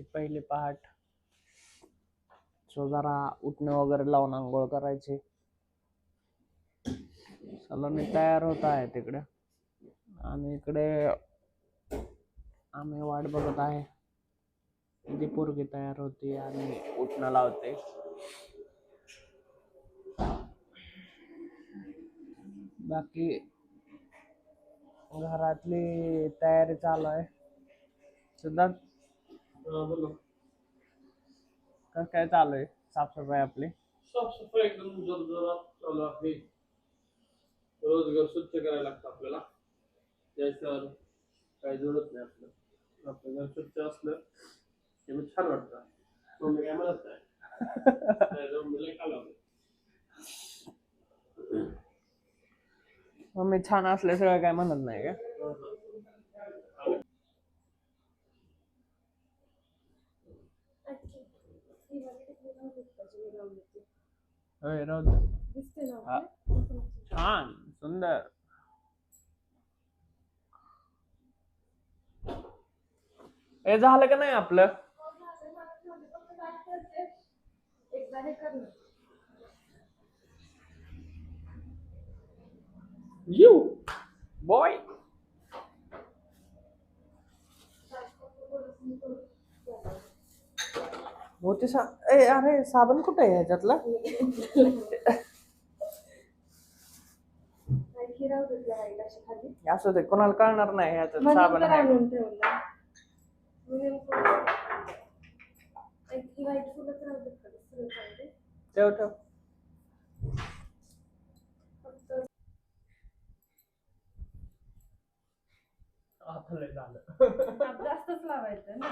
दिवाळीची पहिले पहाट. सो जरा उठणे वगैरे लावून आंघोळ करायचे. सलोनी तयार होत आहे तिकडे. आणि इकडे आम्ही वाट बघत आहे. ती पोरगी तयार होती आणि उठणं लावते. बाकी घरातली तयारी चालू आहे. सिद्धार्थ? कसं काय चालू आहे? साफसफाई आपली? साफसफाई एकदम जोरजोरात चालू आहे. रोज घर स्वच्छ करायला लागतं आपल्याला. त्याशिवाय काही जुळत नाही आपलं. आपलं घर स्वच्छ असलं की मग छान वाटतं. मम्मी काय म्हणत नाही? मम्मीला काल मग मी छान असल्याशिवाय काय म्हणत नाही का? होय राहू दे. छान सुंदर. हे झालं का नाही आपलं? यू बॉय मोठी सा ए अरे साबण कुठे आहे ह्याच्यातला? असं ते कोणाला कळणार नाही ह्याच्यात साबण आहे. ठेव ठेव. आता लय झालं. जास्तच लावायचं ना?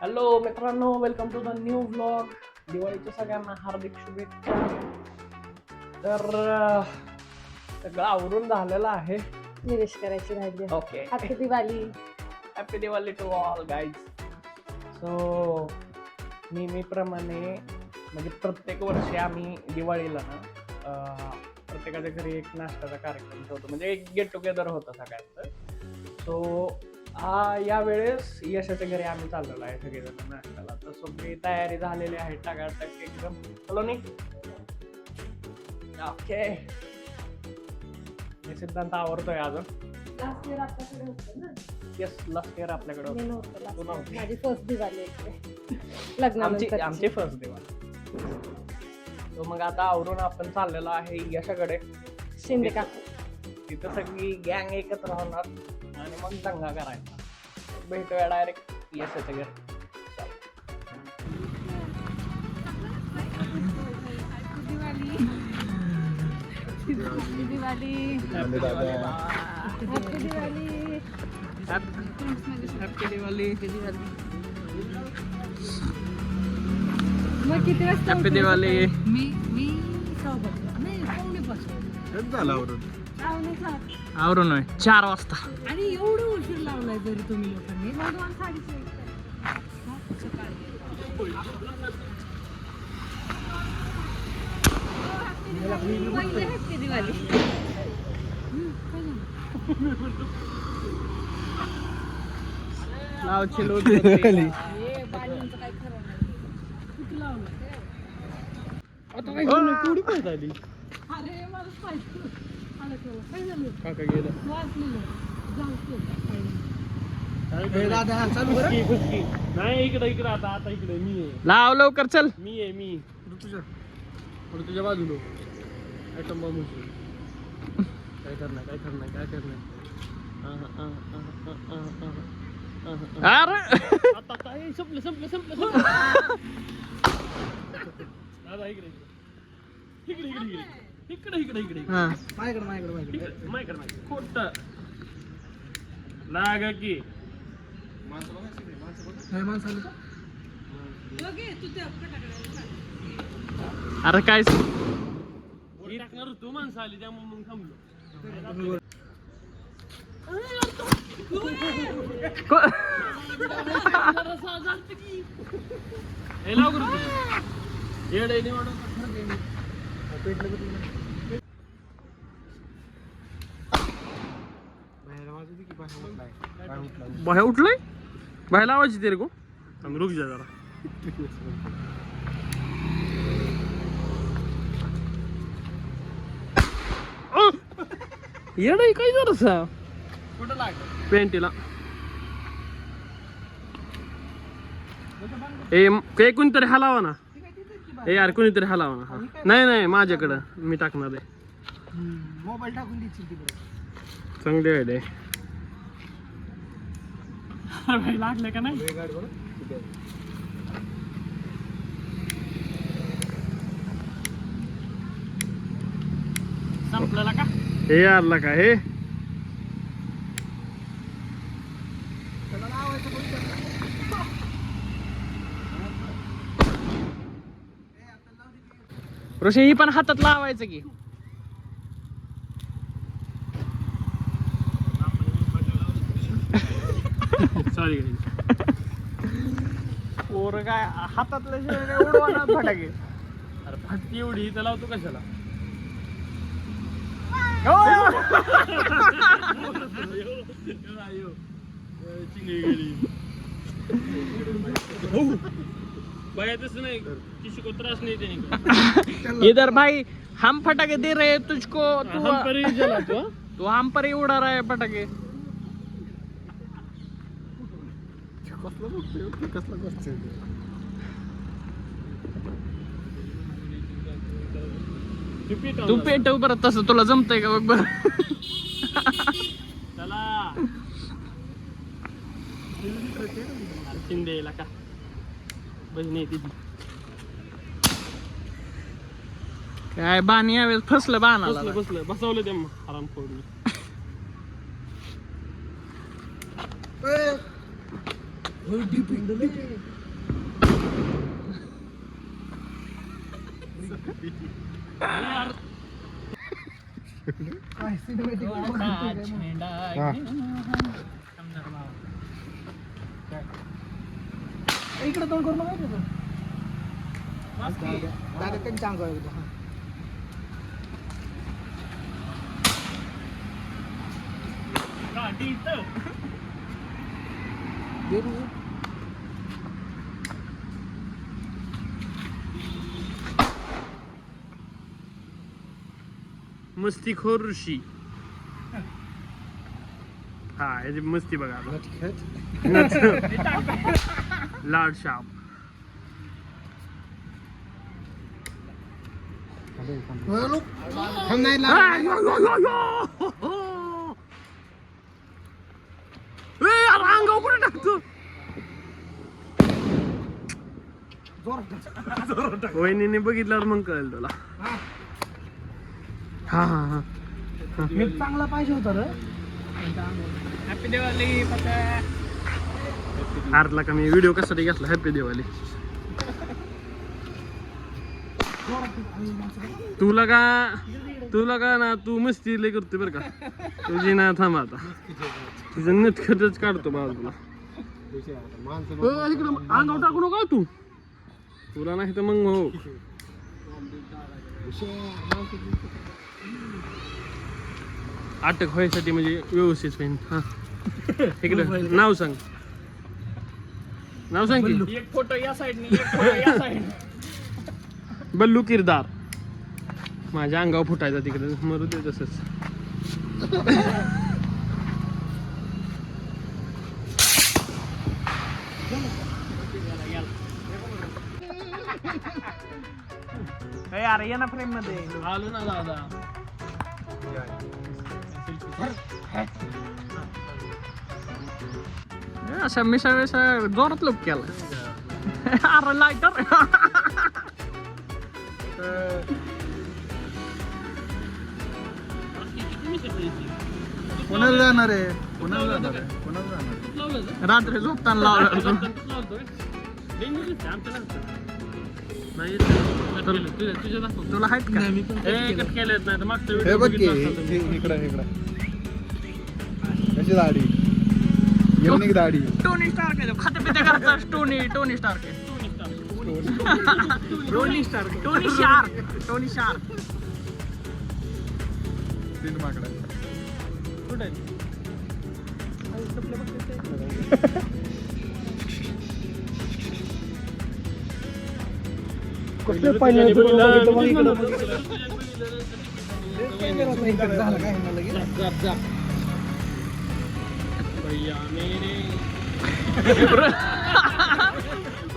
हॅलो मित्रांनो welcome to the new vlog दिवाळीच्या सगळ्यांना हार्दिक शुभेच्छा तर अं, सगळं आवरून झालेलं आहे. निवेश करायची राहिली. Okay happy Diwali happy Diwali to all guys so नेहमीप्रमाणे म्हणजे प्रत्येक वर्षी आम्ही दिवाळीला ना प्रत्येकाच्या घरी एक नाश्त्याचा कार्यक्रम ठेवतो. म्हणजे एक गेट टुगेदर होतं सगळ्यांचं. सो हा यावेळेस यशाच्या घरी आम्ही चाललेलो आहे सगळेजण नाश्त्याला. तर सगळी तयारी झालेली आहे. टाकाटाक एकदम. ओके मी सिद्धांत आवडतोय अजून. लास्ट इयर आपल्याकडे होतं ना? येस लास्ट इयर आपल्याकडे मी होतं. नव्हतं. last तू year. नव्हती. माझी फर्स्ट दिवाळी आमची लग्नानंतर आमची फर्स्ट दिवाळी तो मग आता आवरून आपण चाललेलो आहे यशाकडे. शिंदे काकू तिथं सगळी गँग एकत्र होणार आणि मग दंगा करायचा. भेटूया डायरेक्ट यशाच्या घरी. दिवाळी हॅपी दिवाळी हॅपी दिवाळी मग किती वाजता हॅपी दिवाळी मी मी नाही पावणे पाच झालं आवरून. चार वाजता. आणि एवढं उशीर लावलाय जरी तुम्ही लोकांनी. मग दिवाळी. लावची लोट बाळींचं काय खरं नाही. अरे मला पाहिजे. काय झालं? काका गेलं. इकडे इकडे. आता आता इकडे. मी लाव लवकर चल. मी आहे मी. तुझ्या पण तुझ्या बाजूलो आयटम बॉम्ब काय करणार काय करणार काय करणार? अरे! आता काय? संपलं संपलं संपलं संपलं. दादा इकडे इकडे. इकडे इकडे इकडे. इकडे खोट. लाग की. अरे काय टाकणार होतो माणसं आली त्यामुळे मग थांबलो बाहेर उठलंय? बाहेर आवाज येते रे गो रुक जा जरा. येड काय जरा कुठं लागलं? पेंटीला. ए ते कोणीतरी हलावा ना. ए यार कोणीतरी हलावा ना. हा. नाही नाही माझ्याकडं. मी टाकणार आहे. मोबाईल टाकून देशील तिकडे. चांगली आयडिया लागले का नाही? संपलेला का? हे यारला का हे. ऋषी ही पण हातात लावायचं की. सॉरी पोर काय हातातल्या शिवाय काय फटाके अरे फटकी एवढी इथं लावतो कशाला चिंगळी गेली बाया तसं नाही किसी को त्रास नहीं देने का इधर भाई हम फटाके दे रहे हैं तुझको तू हम पर ही जला तो तू हम पर ही उड़ा रहा है फटाके। कसलं बघतोय? कसलं बघतोय? तू पेटव बरं तसं तुला जमतंय का बघ बरं? चला. शिंदेला का? बहिणी तिची. काय बाण यावेळेस फसलं बाणाला बसलं बसलं बसवलं ते आराम फोडून ए! होय, डीपी, डीपी. काय cinematic बनवतोय काय मग? इकडे तोंड करून बघायचं होतं. दादा त्यांच्या अंगावर येतो, हा. दे बघू. मस्ती खोर ऋषी हा याची मस्ती बघा. लाड शाप अंगावर कुठे टाकतो. वहिनीने बघितल्यावर मग कळेल तुला हा हा हा. हे चांगला पाहिजे होता रे. हॅपी दिवाळी का मी? व्हिडिओ कशासाठी घेतला? हॅपी दिवाळी तुला का तुला का ना तू मस्ती लय करते बरं का. तुझी ना थांब आता. तुझं नटखटच काढतो बाजूला इकडं अंगावर टाकू नका तू. तुला नाही तर मग हो. अटक व्हायसाठी म्हणजे व्यवस्थित होईल हा. इकडं नाव सांग. नाव सांग की. एक फोटो या साईडने एक फोटो या साईड बल्लू किरदार. माझ्या अंगावर फुटायचा तिकडे. मरू दे तसंच. यार ये ना फ्रेममध्ये. आलो ना दादा. अशा मिशा मिशा जोरात लोक केला. अरे लायटर कोणाला जाणार आहे? कोणाला जाणार आहे? कोणाला जाणार आहे? लावलं रात्री झोपताना लावलं तुला आहेत का? हे बघ. इकडं इकडं. कशी दाढी. युनिक दाढी. टोनी स्टार्क आहे खाते पिते करता टोनी टोनी स्टार्क आहे. Tony Stark Tony shark Tony shark तीन माकडा. कुठे पाहिलं बघितलं मग इकडं. भैया मेरे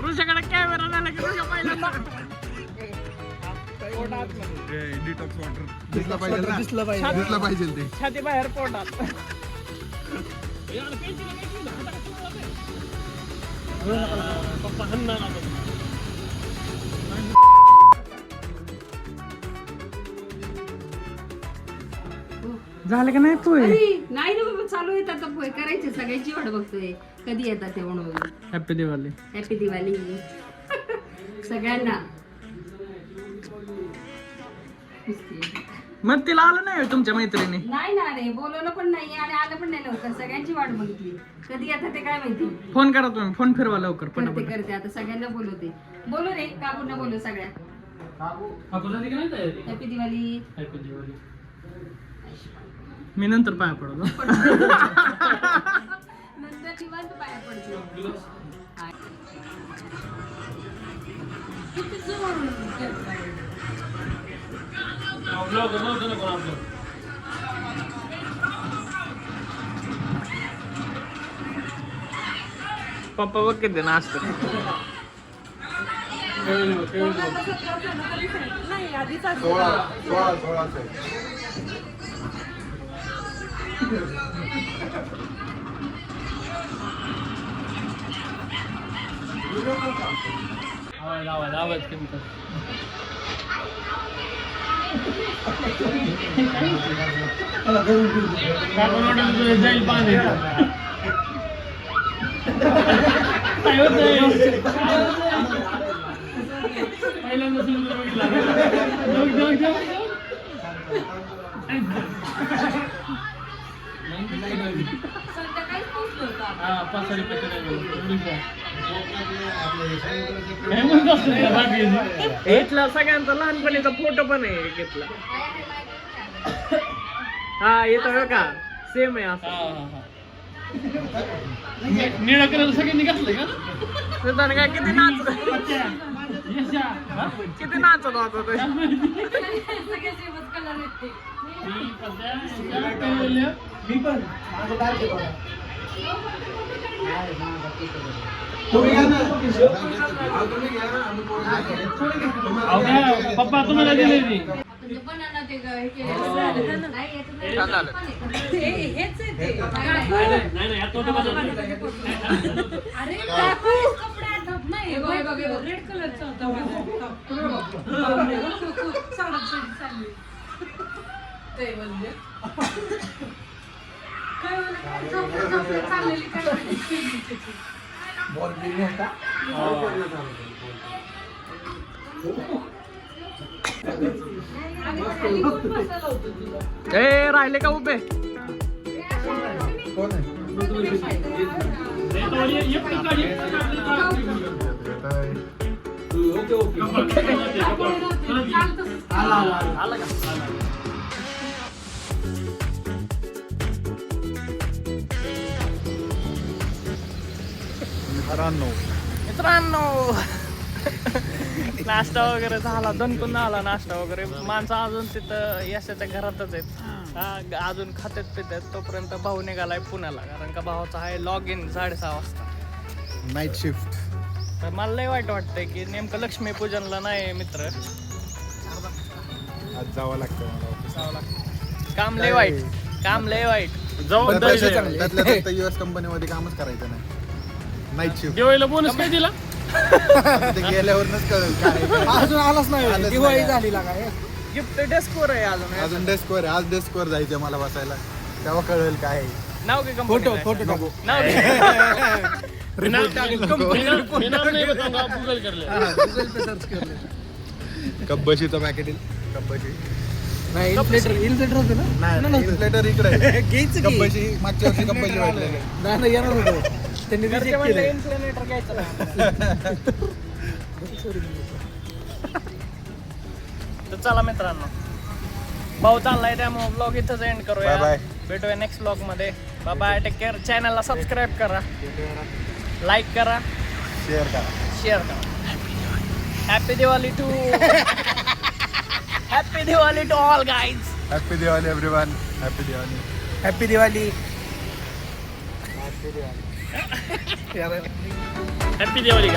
ऋषाकडे कॅमेरा की ऋषा पहिल्यांदा डिटॉक्स वॉटर दिसला पाहिजे ना? दिसलं पाहिजे. दिसलं पाहिजे ते छाती बाहेर पोटात? पप्पा हन्ना झालं का नाही तू नाही ना चालू येत आता पोहे करायचे. सगळ्यांची वाट बघतोय. कधी येतात ते म्हणून. हॅपी दिवाळी हॅपी दिवाळी सगळ्यांना. मग तिला आलं नाही तुमच्या मैत्रिणी? नाही ना रे. बोलवलं पण नाही आणि आलं पण नाही लवकर. सगळ्यांची वाट बघितली. कधी येतात ते काय माहिती? फोन करा तुम्ही. फोन फिरवा लवकर. करते पटापट करते. आता सगळ्यांना बोलवते. बोलू रे. काकूंना बोलू सगळ्या. हॅपी दिवाळी मी नंतर पाया पडतो. नंतर निवांत पाया पडतो. किती जोर पप्पा बघ किती नाचत खेळलो खेळलो सोळा सोळा सोळा आवाज आवाज आवाज कमी कर काकून वाटलं तुला जाईल पाणी काय होतंय? पहिल्यांदा समुद्र बघितला पोहोचलो होतो आपण. हा? इथला सगळ्यांचा लहानपणीचा फोटो पण आहे घेतला? हा येतो का सेम आहे असं. नि- निळा कलर सगळ्यांनी घातलंय का काय किती यशा. हा? किती नाचत होता तो सगळे सेमच कलर आहेत ते. मी पत्या, यशा, काय बोलल्या? अहो, काय, पप्पा तुम्हाला दिले ती म्हणजे बनाना ते ग- हे केलेलं. नाही, याचं नाही. छान झालं. हे- हेच आहे ते. नाही नाही नाही यात नव्हतं बदल. अरे काकू कपडा नाही बघ बघ रेड कलरचा होता ते म्हणजे काय म्हणलं? चाललेली काय म्हणली? आणि खाली कोण बसलं होतं तुला? ए राहिले का उभे? कोण आहे? नाही, तो ये- ये मित्रांनो मित्रांनो नाश्ता वगैरे झाला दणकून झाला नाश्ता वगैरे. माणसं अजून तिथं यशाच्या घरातच आहेत. हा, अजून खात्यात पितात तोपर्यंत भाऊ निघालाय पुण्याला कारण का भावाचा आहे लॉग इन साडेसहा वाजता. नाईट शिफ्ट तर मला लय वाईट वाटतंय की नेमकं लक्ष्मीपूजनला नाही मित्र. आज जावं लागतं मला office. काम लय वाईट. काम लय वाईट. जाऊ कंपनीमध्ये कामच करायचं नाही. नाईट शिफ्ट दिवाळीला बोनस काय दिला? गेल्यावरच कळेल. काय अजून आलाच नाही. दिवाळी नाही. झाली लागा हे. गिफ्ट डेस्कोर आहे अजून अजून डेस्कवर आज डेस्कवर जायचं मला बसायला. तेव्हा कळेल काय आहे. नाव फोटो फोटो टाकू. नाव घे. हे नाम नहीं बताऊंगा आप गूगल कर ले गुगल पे सर्च कर ले कब्बशीचं पॅकेट येईल कब्बशी. नाही इन्फ्लेटर इन्फ्लेटर होतं ना? नाही इन्फ्लेटर इकडे आहे. घ्यायचं की. कब्बशी मागच्या वर्षी कब्बशी वाटलेले नाही नाही, येणार होतं. त्यांनी रिजेक्ट केलं इन्फ्लेटर घ्यायचं ना. तर चला मित्रांनो. भाऊ चाललाय त्यामुळे ब्लॉग इथंच एंड करूया. Bye bye. भेटूया नेक्स्ट ब्लॉगमध्ये. बाय बाय टेक केअर चॅनलला सबस्क्राईब करा. लाईक करा. शेअर करा. शेअर करा. Happy Diwali to happy Diwali to all guys happy Diwali everyone happy Diwali happy Diwali happy Diwali happy Diwali